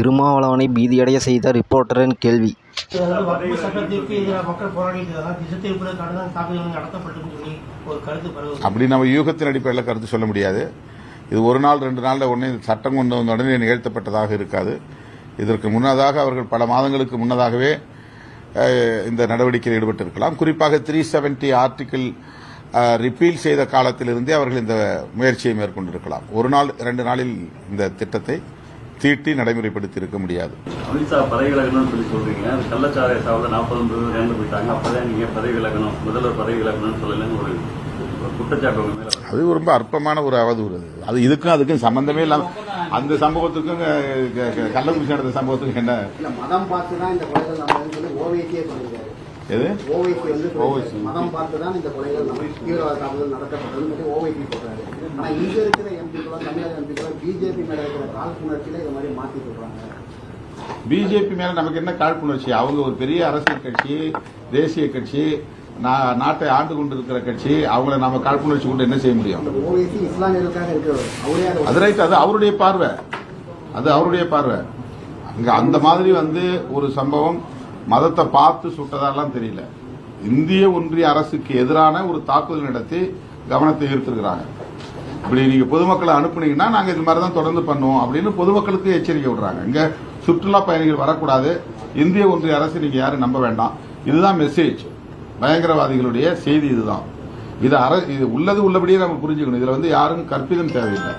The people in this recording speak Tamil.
திருமாவளவனை பீதியடைய செய்த ரிப்போர்ட்டரின் கேள்வி. அப்படி நம்ம யூகத்தின் அடிப்படையில் கருத்து சொல்ல முடியாது. இது ஒரு நாள் ரெண்டு நாளில் உடனே சட்டம் கொண்டு வந்த உடனே நிகழ்த்தப்பட்டதாக இருக்காது. இதற்கு முன்னதாக அவர்கள் பல மாதங்களுக்கு முன்னதாகவே இந்த நடவடிக்கையில் ஈடுபட்டிருக்கலாம். குறிப்பாக த்ரீ செவன்டி ஆர்டிக்கிள் ரிப்பீல் செய்த காலத்திலிருந்தே அவர்கள் இந்த முயற்சியை மேற்கொண்டிருக்கலாம். ஒரு நாள் இரண்டு நாளில் இந்த திட்டத்தை தீட்டி நடைமுறைப்படுத்தி இருக்க முடியாது. அமித்ஷா பதவி விலகணும்னு சொல்லி சொல்றீங்க. அது கள்ளச்சாராய சாவில் நாற்பது பேர் இறந்து போயிட்டாங்க. அப்பதான் நீங்க பதவி விலகணும்? முதல்வர் பதவி விலகணும்னு சொல்லலன்னு ஒரு குற்றச்சாட்டு. அது ரொம்ப அற்பமான ஒரு அவதூறு. அது. அது இதுக்கும் அதுக்கும் சம்பந்தமே இல்லாம அந்த சம்பவத்துக்கும் கள்ளக்குறிச்சி நடந்த சம்பவத்துக்கும் என்ன? இல்ல மதம் பார்த்து தான் இந்த ஓவைசியே சொல்லியிருக்காரு. எது? ஓவைசி வந்து. சொல்லியிருக்காரு. மதம் பார்த்து தான் இந்த கொலைகள் நம்ம தீவிரவாத தாக்குதல் நடத்தப்பட்டதுன்னு சொல்லி ஓவைசி சொல்றாரு ஆனா இங்க இருக்கிற எம்பிக்களும் தமிழக எம்பிக்களும் பிஜேபி மேல இருக்கிற காழ்ப்புணர்ச்சியில இந்த மாதிரி மாத்தி சொல்றாங்க பிஜேபி மேல நமக்கு என்ன காழ்ப்புணர்ச்சி? அவங்க ஒரு பெரிய அரசியல் கட்சி தேசிய கட்சி நாட்டை ஆண்டு கொண்டிருக்கிற கட்சி அவங்கள நாம காழ்ப்புணர்ச்சி கொண்டு என்ன செய்ய முடியும்? ஓவைசி அது ரைட் அது அவருடைய பார்வை. அது அவருடைய பார்வை. அங்க அந்த மாதிரி வந்து ஒரு சம்பவம் மதத்தை பார்த்து சுட்டதாலாம் தெரியல. இந்திய ஒன்றிய அரசுக்கு எதிரான ஒரு தாக்குதல் நடத்தி கவனத்தை ஈர்த்திருக்கிறாங்க. இப்படி நீங்க பொதுமக்களை அனுப்புனீங்கன்னா நாங்க இது மாதிரி தான் தொடர்ந்து பண்ணுவோம் அப்படின்னு பொதுமக்களுக்கு எச்சரிக்கை விடுறாங்க. இங்க சுற்றுலா பயணிகள் வரக்கூடாது. இந்திய ஒன்றிய அரசு நீங்க யாரும் நம்ப வேண்டாம். இதுதான் மெசேஜ் பயங்கரவாதிகளுடைய செய்தி இதுதான். இது அர இது உள்ளது உள்ளபடியே நம்ம புரிஞ்சுக்கணும். இதுல வந்து யாரும் கற்பிதம் தேவையில்லை.